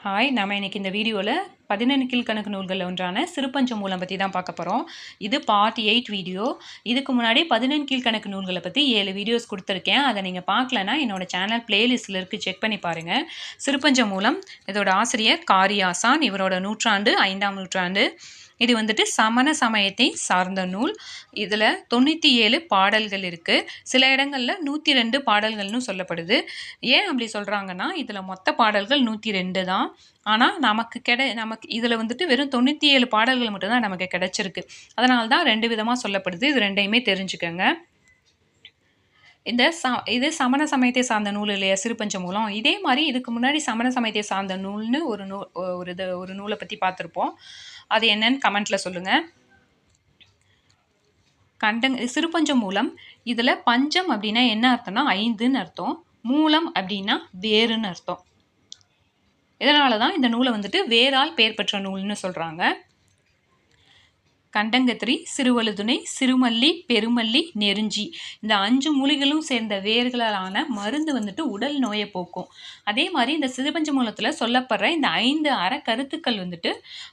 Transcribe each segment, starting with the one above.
Hi நம்ம இன்னைக்கு இந்த வீடியோவில் பதினெண் கீழ்கணக்கு நூல்களில் ஒன்றான சிறுபஞ்ச மூலம் பற்றி தான் பார்க்க போகிறோம் இது பார்ட் எயிட் வீடியோ இதுக்கு முன்னாடி பதினெண் கீழ்கணக்கு நூல்களை பற்றி ஏழு வீடியோஸ் கொடுத்துருக்கேன். அதை நீங்கள் பார்க்கலனா என்னோடய சேனல் பிளேலிஸ்ட்டில் இருக்குது செக் பண்ணி பாருங்கள் சிறுபஞ்ச மூலம் இதோட ஆசிரியர் காரியாசான் இவரோட நூற்றாண்டு ஐந்தாம் நூற்றாண்டு. இது வந்துட்டு சமண சமயத்தை சார்ந்த நூல். இதில் தொண்ணூற்றி ஏழு பாடல்கள் இருக்குது சில இடங்களில் நூற்றி ரெண்டு பாடல்கள்னு சொல்லப்படுது. ஏன் அப்படி சொல்கிறாங்கன்னா இதில் மொத்த பாடல்கள் நூற்றி ரெண்டு தான். ஆனால் நமக்கு கிடை நமக்கு இதில் வந்துட்டு வெறும் தொண்ணூற்றி ஏழு பாடல்கள் மட்டும்தான் நமக்கு கிடச்சிருக்கு. அதனால தான் ரெண்டு விதமாக சொல்லப்படுது. இது ரெண்டையுமே தெரிஞ்சுக்கோங்க. இந்த ச இது சமண சமயத்தை சார்ந்த நூல் இல்லையா? சிறுபஞ்ச மூலம். இதே மாதிரி இதுக்கு முன்னாடி சமண சமயத்தை சார்ந்த நூல்னு ஒரு நூ ஒரு இது ஒரு நூலை பற்றி பார்த்துருப்போம். அது என்னன்னு கமெண்ட்டில் சொல்லுங்கள் கண்டங் சிறுபஞ்சம் மூலம். இதில் பஞ்சம் அப்படின்னா என்ன அர்த்தம்னா ஐந்துன்னு அர்த்தம். மூலம் அப்படின்னா வேறுன்னு அர்த்தம். இதனால தான் இந்த நூலை வந்துட்டு வேறால் பெயர் பெற்ற நூல்னு சொல்கிறாங்க கண்டங்கத்திரி சிறுவழுதுணை சிறுமல்லி பெருமல்லி நெருஞ்சி. இந்த அஞ்சு மூலிகளும் சேர்ந்த வேர்களான மருந்து வந்துட்டு உடல் நோயை போக்கும். அதே மாதிரி இந்த சிறுபஞ்ச மூலத்தில் சொல்லப்படுற இந்த ஐந்து அற கருத்துக்கள் வந்துட்டு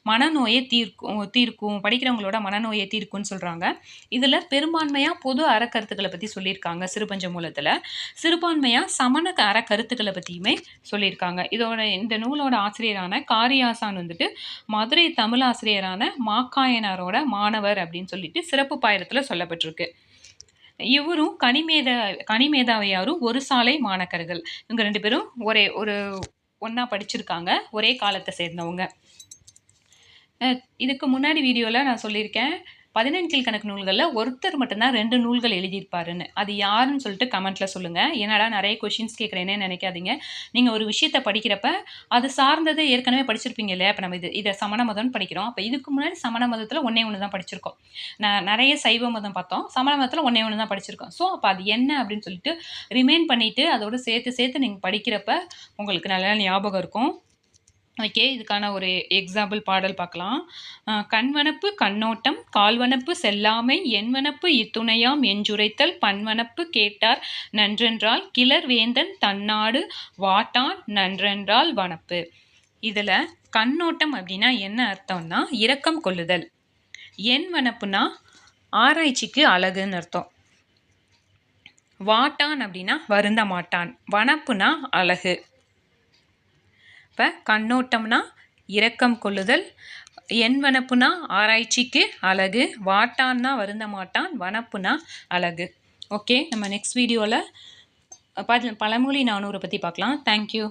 மனநோயை தீர்க்கும் தீர்க்கும் படிக்கிறவங்களோட மனநோயை தீர்க்கும்னு சொல்கிறாங்க இதில் பெரும்பான்மையாக பொது அறக்கருத்துக்களை பற்றி சொல்லியிருக்காங்க சிறுபஞ்ச மூலத்தில். சிறுபான்மையாக சமண அற கருத்துக்களை பற்றியுமே சொல்லியிருக்காங்க. இதோட இந்த நூலோட ஆசிரியரான காரியாசான் வந்துட்டு மதுரை தமிழ் ஆசிரியரான மாக்காயனாரோட மாணவர் அப்படின்னு சொல்லிட்டு சிறப்பு பாயிரத்தில் சொல்லப்பட்டிருக்கு. இவரும் கனிமேத கனிமேதாவையாரும் ஒரு சாலை மாணக்கர்கள். இவங்க ரெண்டு பேரும் ஒரே ஒரு ஒன்றா படிச்சிருக்காங்க. ஒரே காலத்தை சேர்ந்தவங்க. இதுக்கு முன்னாடி வீடியோவில் நான் சொல்லியிருக்கேன். பதினெண் கீழ்கணக்கு நூல்களில் ஒருத்தர் மட்டும்தான் ரெண்டு நூல்கள் எழுதியிருப்பாருன்னு. அது யாருன்னு சொல்லிட்டு கமெண்ட்டில் சொல்லுங்கள் என்னடா நிறைய கொஷின்ஸ் கேட்குறேன்னே நினைக்காதீங்க. நீங்கள் ஒரு விஷயத்தை படிக்கிறப்ப அது சார்ந்தது ஏற்கனவே படிச்சிருப்பீங்க இல்லையா இப்போ நம்ம இது இதை சமண மதம்னு படிக்கிறோம். அப்போ இதுக்கு முன்னாடி சமண மதத்தில் ஒன்றே ஒன்று தான் படிச்சிருக்கோம். நான் நிறைய சைவ மதம் பார்த்தோம். சமண மதத்தில் ஒன்றே ஒன்று தான் படிச்சிருக்கோம். ஸோ அப்போ அது என்ன அப்படின்னு சொல்லிட்டு ரிமைன் பண்ணிவிட்டு அதோடு சேர்த்து சேர்த்து நீங்கள் படிக்கிறப்ப உங்களுக்கு நல்லா ஞாபகம் இருக்கும். ஓகே இதுக்கான ஒரு எக்ஸாம்பிள் பாடல் பார்க்கலாம். கண்வனப்பு கண்ணோட்டம் கால்வனப்பு செல்லாமை என்வனப்பு இத்துணையாம் என்றுரைத்தல் பன்வனப்பு கேட்டார் நன்றென்றால் கிளர் வேந்தன் தன்னாடு வாட்டான் நன்றென்றால் வனப்பு. இதில் கண்ணோட்டம் அப்படின்னா என்ன அர்த்தம்னா இரக்கம் கொள்ளுதல். எண் வனப்புனா ஆராய்ச்சிக்கு அழகுன்னு அர்த்தம். வாட்டான் அப்படின்னா வருந்த மாட்டான் வனப்புனா அழகு. இப்போ கண்ணோட்டம்னா இரக்கம் கொள்ளுதல். என் வனப்புனா ஆராய்ச்சிக்கு அழகு. வாட்டான்னா வருந்த மாட்டான் வனப்புனா அழகு. ஓகே நம்ம நெக்ஸ்ட் வீடியோவில் பழமொழி நானூரை பற்றி பார்க்கலாம். தேங்க்யூ